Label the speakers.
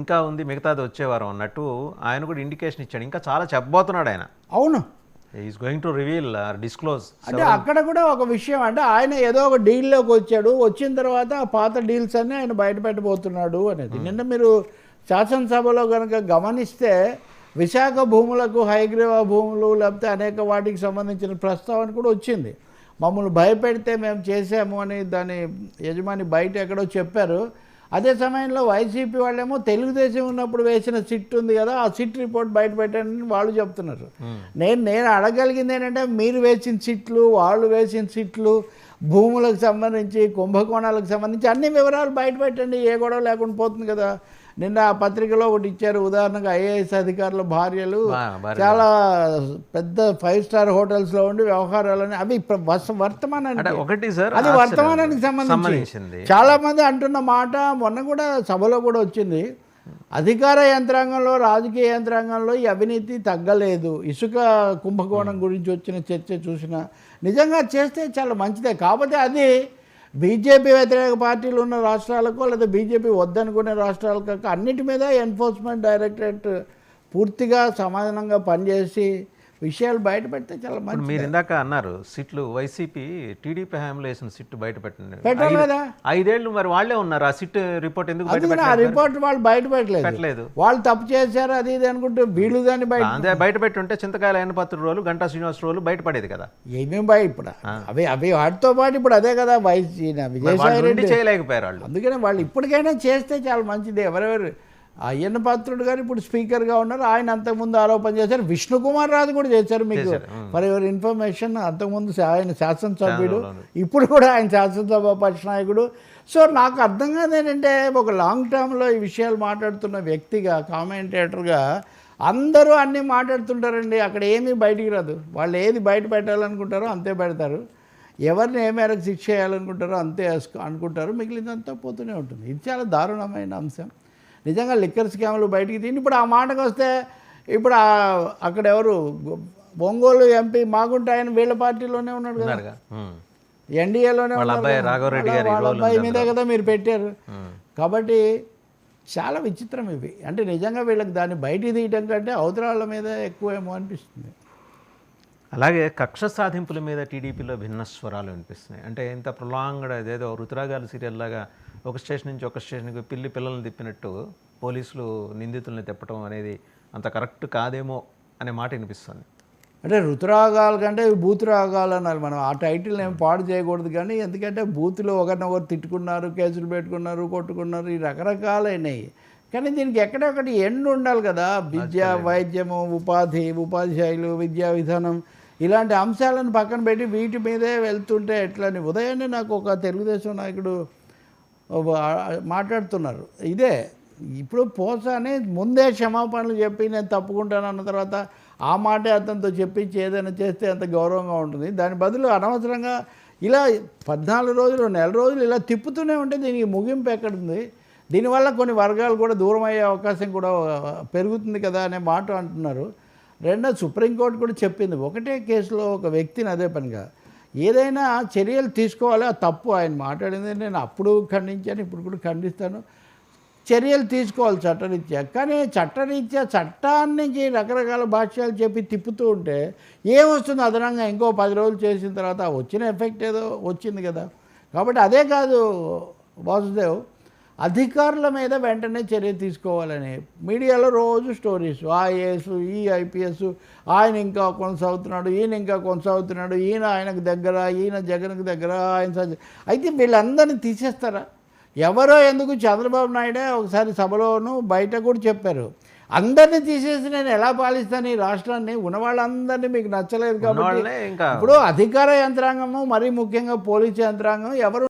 Speaker 1: ఇంకా ఉంది మిగతాది వచ్చేవారం అన్నట్టు ఆయన కూడా ఇండికేషన్ ఇచ్చాడు. ఇంకా చాలా చెప్పబోతున్నాడు ఆయన.
Speaker 2: అవును.
Speaker 1: Is going to reveal disclose
Speaker 2: అంటే అక్కడ కూడా ఒక విషయం అంటే ఆయన ఏదో ఒక డీల్లోకి వచ్చాడు. వచ్చిన తర్వాత ఆ పాత డీల్స్ అన్ని ఆయన బయట పెట్టబోతున్నాడు అనేది. నిన్న మీరు శాసనసభలో కనుక గమనిస్తే విశాఖ భూములకు హైగ్రీవా భూములు లేకపోతే అనేక వాటికి సంబంధించిన ప్రస్తావన కూడా వచ్చింది. మమ్మల్ని భయపెడితే మేము చేసాము అని దాని యజమాని బయట ఎక్కడో చెప్పారు. అదే సమయంలో వైసీపీ వాళ్ళేమో తెలుగుదేశం ఉన్నప్పుడు వేసిన సిట్ ఉంది కదా ఆ సిట్ రిపోర్ట్ బయట వాళ్ళు చెప్తున్నారు. నేను నేను అడగలిగింది ఏంటంటే మీరు వేసిన సిట్లు వాళ్ళు వేసిన సిట్లు భూములకు సంబంధించి కుంభకోణాలకు సంబంధించి అన్ని వివరాలు బయట పెట్టండి ఏ గొడవ లేకుండా పోతుంది కదా. నిన్న ఆ పత్రికలో ఒకటి ఇచ్చారు. ఉదాహరణకు ఐఏఎస్ అధికారుల భార్యలు. చాలా పెద్ద ఫైవ్ స్టార్ హోటల్స్లో ఉండి వ్యవహారాలని అవి వర్తమానానికి
Speaker 1: ఒకటి సార్
Speaker 2: అది. వర్తమానానికి సంబంధించి.
Speaker 1: సంబంధించింది.
Speaker 2: చాలా మంది అంటున్న మాట మొన్న కూడా సభలో కూడా వచ్చింది. అధికార యంత్రాంగంలో రాజకీయ యంత్రాంగంలో ఈ అవినీతి తగ్గలేదు. ఇసుక కుంభకోణం గురించి వచ్చిన చర్చ చూసిన నిజంగా చేస్తే చాలా మంచిదే. కాకపోతే అది బీజేపీ వ్యతిరేక పార్టీలు ఉన్న రాష్ట్రాలకు లేదా బీజేపీ వద్దనుకునే రాష్ట్రాలకు అన్నిటి మీద ఎన్ఫోర్స్మెంట్ డైరెక్టరేట్ పూర్తిగా సమాధానంగా పనిచేసి విషయాలు బయట పెడితే చాలా మంచి
Speaker 1: మీరు ఇందాక అన్నారు సిట్లు వైసీపీ టీడీపీ హయాంలో వేసిన సిట్ బయట పెట్టండి. ఐదేళ్ళు మరి వాళ్ళే ఉన్నారు ఆ సిట్ రిపోర్ట్ ఎందుకు బయట
Speaker 2: ఆ రిపోర్ట్ వాళ్ళు బయట పెట్టలేదు. వాళ్ళు తప్పు చేశారు అది ఇది అనుకుంటే వీళ్ళు దాన్ని బయట
Speaker 1: అదే బయట చింతకాయల ఆయన పత్ర రోజులు గంటా శ్రీనివాస్ రోజులు బయటపడేది కదా.
Speaker 2: ఏమేం బయట ఇప్పుడు అవి అవి వాటితో పాటు ఇప్పుడు అదే కదా వైస్ విజయసాయి రెడ్డి.
Speaker 1: చేయలేకపోయారు వాళ్ళు.
Speaker 2: అందుకని వాళ్ళు ఇప్పటికైనా చేస్తే చాలా మంచిది. ఎవరెవరు అయ్యన్న పాత్రుడు గారు ఇప్పుడు స్పీకర్గా ఉన్నారు. ఆయన అంతకుముందు ఆరోపణ చేశారు. విష్ణుకుమార్ రాజు కూడా చేశారు మీకు. ఫర్ ఎవరి ఇన్ఫర్మేషన్ అంతకుముందు ఆయన శాసనసభ్యుడు. ఇప్పుడు కూడా ఆయన శాసనసభ పక్ష నాయకుడు సో నాకు అర్థం కాదు ఏంటంటే ఒక లాంగ్ టర్మ్లో ఈ విషయాలు మాట్లాడుతున్న వ్యక్తిగా కామెంటేటర్గా అందరూ అన్నీ మాట్లాడుతుంటారండి. అక్కడ ఏమీ బయటికి రాదు. వాళ్ళు ఏది బయట పెట్టాలనుకుంటారో అంతే పెడతారు. ఎవరిని ఏ మేరకు శిక్ష చేయాలనుకుంటారో అంతే అనుకుంటారు. మిగిలినంతా పోతూనే ఉంటుంది. ఇది చాలా దారుణమైన అంశం. నిజంగా లిక్కర్ స్కామ్లు బయటికి తీని ఇప్పుడు ఆ మాటకు వస్తే ఇప్పుడు అక్కడ ఎవరు? ఒంగోలు ఎంపీ మాగుంట ఆయన వీళ్ళ పార్టీలోనే ఉన్నాడు కదా. ఎన్డీఏలోనే
Speaker 1: వాళ్ళ అబ్బాయి
Speaker 2: మీదే కదా మీరు పెట్టారు. కాబట్టి చాలా విచిత్రం ఇవి. అంటే నిజంగా వీళ్ళకి దాన్ని బయటికి తీయటం కంటే అవతరాళ్ళ మీద ఎక్కువేమో అనిపిస్తుంది.
Speaker 1: అలాగే కక్ష సాధింపుల మీద టీడీపీలో భిన్న స్వరాలు వినిపిస్తున్నాయి. అంటే ఇంత ప్రొలాంగ్డ్ అదేదో రుతురాగాల సీరియల్ లాగా ఒక స్టేషన్ నుంచి ఒక స్టేషన్కి పిల్లి పిల్లల్ని తిప్పినట్టు పోలీసులు నిందితుల్ని తిప్పటం అనేది అంత కరెక్ట్ కాదేమో అనే మాట వినిపిస్తుంది.
Speaker 2: అంటే ఋతురాగాలు కంటే ఇవి బూతురాగాలు అన్నారు మనం. ఆ టైటిల్ ఏం పాడు చేయకూడదు కానీ ఎందుకంటే బూతులు ఒకరినొకరు తిట్టుకున్నారు కేసులు పెట్టుకున్నారు కొట్టుకున్నారు ఈ రకరకాలైనవి కానీ దీనికి ఎక్కడొక్కటి ఎండ్ ఉండాలి కదా. విద్య వైద్యము ఉపాధి ఉపాధ్యాయులు విద్యా విధానం ఇలాంటి అంశాలను పక్కన పెట్టి వీటి మీదే వెళ్తుంటే ఎట్లని? ఉదయాన్నే నాకు ఒక తెలుగుదేశం నాయకుడు మాట్లాడుతున్నారు. ఇదే ఇప్పుడు పోసానే ముందే క్షమాపణలు చెప్పి నేను తప్పుకుంటాను అన్న తర్వాత ఆ మాటే అతనితో చెప్పించి ఏదైనా చేస్తే అంత గౌరవంగా ఉంటుంది. దాని బదులు అనవసరంగా ఇలా పద్నాలుగు రోజులు నెల రోజులు ఇలా తిప్పుతూనే ఉంటే దీనికి ముగింపు ఎక్కడుంది? దీనివల్ల కొన్ని వర్గాలు కూడా దూరం అయ్యే అవకాశం కూడా పెరుగుతుంది కదా అనే మాట అంటున్నారు. రెండో సుప్రీంకోర్టు కూడా చెప్పింది. ఒకటే కేసులో ఒక వ్యక్తిని అదే పనిగా ఏదైనా చర్యలు తీసుకోవాలి ఆ తప్పు ఆయన మాట్లాడింది నేను అప్పుడు ఖండించాను ఇప్పుడు కూడా ఖండిస్తాను. చర్యలు తీసుకోవాలి చట్టరీత్యా. కానీ చట్టరీత్యా చట్టాన్ని రకరకాల భాష్యాలు చెప్పి తిప్పుతూ ఉంటే ఏమొస్తుంది అదనంగా ఇంకో పది రోజులు చేసిన తర్వాత వచ్చిన ఎఫెక్ట్ ఏదో వచ్చింది కదా. కాబట్టి అదే కాదు వాసుదేవ్ అధికారుల మీద వెంటనే చర్య తీసుకోవాలని మీడియాలో రోజు స్టోరీస్ ఐఏఎస్ ఈ ఐపీఎస్ ఆయన ఇంకా కొనసాగుతున్నాడు ఈయన ఇంకా కొనసాగుతున్నాడు ఈయన ఆయనకు దగ్గర ఈయన జగన్కి దగ్గర ఆయన అయితే వీళ్ళందరినీ తీసేస్తారా? ఎవరో ఎందుకు చంద్రబాబు నాయుడే ఒకసారి సభలోను బయట కూడా చెప్పారు. అందరినీ తీసేసి నేను ఎలా పాలిస్తాను ఈ రాష్ట్రాన్ని? ఉన్న వాళ్ళందరినీ మీకు నచ్చలేదు కాబట్టి ఇప్పుడు అధికార యంత్రాంగము మరీ ముఖ్యంగా పోలీస్ యంత్రాంగం ఎవరు